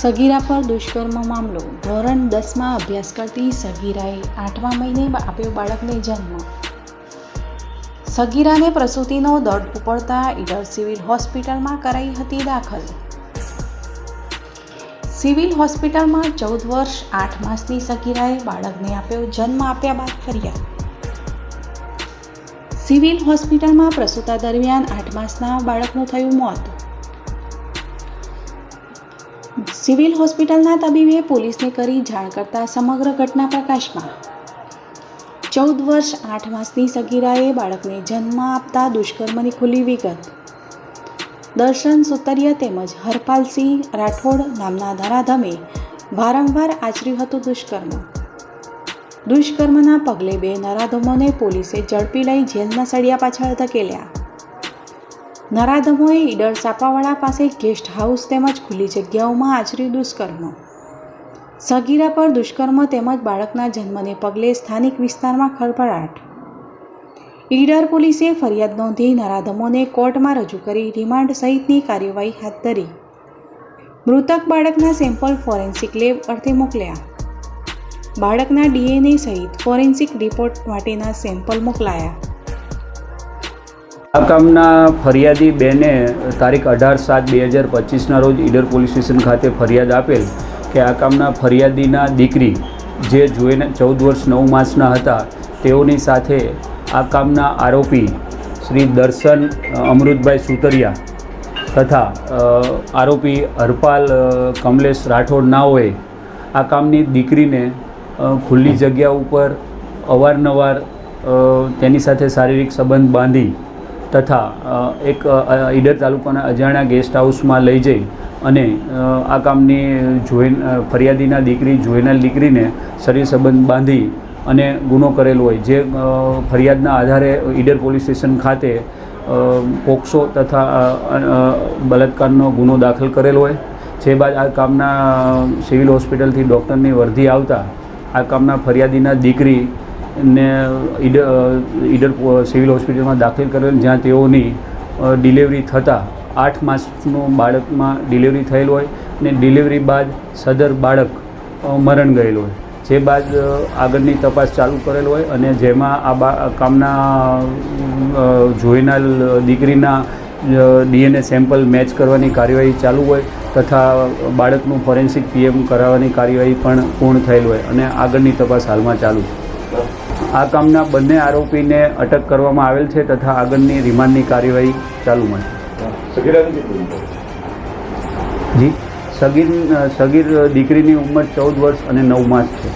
સગીરા પર દુષ્કર્મ મામલો. ધોરણ દસમાં અભ્યાસ કરતી સગીરાએ આઠમા મહિને આપ્યો બાળકને જન્મ. સગીરાને પ્રસૂતિનો દર્દ ઉપડતા ઈડર સિવિલ હોસ્પિટલમાં કરાઈ હતી દાખલ. સિવિલ હોસ્પિટલમાં ચૌદ વર્ષ આઠ માસની સગીરાએ બાળકને આપ્યો જન્મ આપ્યા બાદ ફર્યા સિવિલ હોસ્પિટલમાં પ્રસૂતા દરમિયાન આઠ માસના બાળકનું થયું મોત. સિવિલ હોસ્પિટલના તબીબે પોલીસને કરી જાણ કરતા સમગ્ર ઘટના પ્રકાશમાં. ચૌદ વર્ષ, આઠ માસની સગીરાએ બાળકને જન્મ આપતા દુષ્કર્મની ખુલ્લી વિગત. દર્શન સુતરિયા તેમજ હરપાલસિંહ રાઠોડ નામના ધરાધમે વારંવાર આચર્યું હતું દુષ્કર્મ. દુષ્કર્મના પગલે બે નરાધમોને પોલીસે ઝડપી લઈ જેલના સળિયા પાછળ ધકેલ્યા. નરાધમોએ ઈડર સાપાવાડા પાસે ગેસ્ટ હાઉસ તેમજ ખુલ્લી જગ્યાઓમાં આચર્યું દુષ્કર્મ. સગીરા પર દુષ્કર્મ તેમજ બાળકના જન્મને પગલે સ્થાનિક વિસ્તારમાં ખળભળાટ. ઈડર પોલીસે ફરિયાદ નોંધી નરાધમોને કોર્ટમાં રજૂ કરી રિમાન્ડ સહિતની કાર્યવાહી હાથ ધરી. મૃતક બાળકના સેમ્પલ ફોરેન્સિક લેબ અર્થે મોકલ્યા. બાળકના ડીએનએ સહિત ફોરેન્સિક રિપોર્ટ માટેના સેમ્પલ મોકલાયા. આ કામના ફરિયાદી બેને તારીખ અઢાર સાત બે હજાર પચીસના રોજ ઈડર પોલીસ સ્ટેશન ખાતે ફરિયાદ આપેલ કે આ કામના ફરિયાદીના દીકરી જે જોઈને ચૌદ વર્ષ નવ માસના હતા, તેઓની સાથે આ કામના આરોપી શ્રી દર્શન અમૃતભાઈ સુતરિયા તથા આરોપી હરપાલ કમલેશ રાઠોડ નાઓએ આ કામની દીકરીને ખુલ્લી જગ્યા ઉપર અવારનવાર તેની સાથે શારીરિક સંબંધ બાંધી તથા એક ઈડર તાલુકાના અજાણ્યા ગેસ્ટ હાઉસમાં લઈ જઈ અને આ કામની જોઈન ફરિયાદીના દીકરી જોઈનાર દીકરીને શરીર સંબંધ બાંધી અને ગુનો કરેલો હોય. જે ફરિયાદના આધારે ઈડર પોલીસ સ્ટેશન ખાતે પોક્સો તથા બલાત્કારનો ગુનો દાખલ કરેલો હોય. જે બાદ આ કામના સિવિલ હોસ્પિટલથી ડૉક્ટરની વર્ધી આવતા આ કામના ફરિયાદીના દીકરી ને ઈડર ઈડર સિવિલ હોસ્પિટલમાં દાખલ કરેલ, જ્યાં તેઓની ડિલિવરી થતાં આઠ માસનું બાળકમાં ડિલિવરી થયેલ હોય ને ડિલિવરી બાદ સદર બાળક મરણ ગયેલું હોય. જે બાદ આગળની તપાસ ચાલુ કરેલ હોય અને જેમાં આ બા કામના જોઈનાર દીકરીના ડીએનએ સેમ્પલ મેચ કરવાની કાર્યવાહી ચાલુ હોય તથા બાળકનું ફોરેન્સિક પીએમ કરાવવાની કાર્યવાહી પણ પૂર્ણ થયેલ હોય અને આગળની તપાસ હાલમાં ચાલુ છે. આ કામના બંને આરોપીને અટક કરવામાં આવેલ છે તથા આગળની રિમાન્ડની કાર્યવાહી ચાલુમાં છે? જી સગીર સગીર દીકરીની ઉંમર ચૌદ વર્ષ અને નવ માસ છે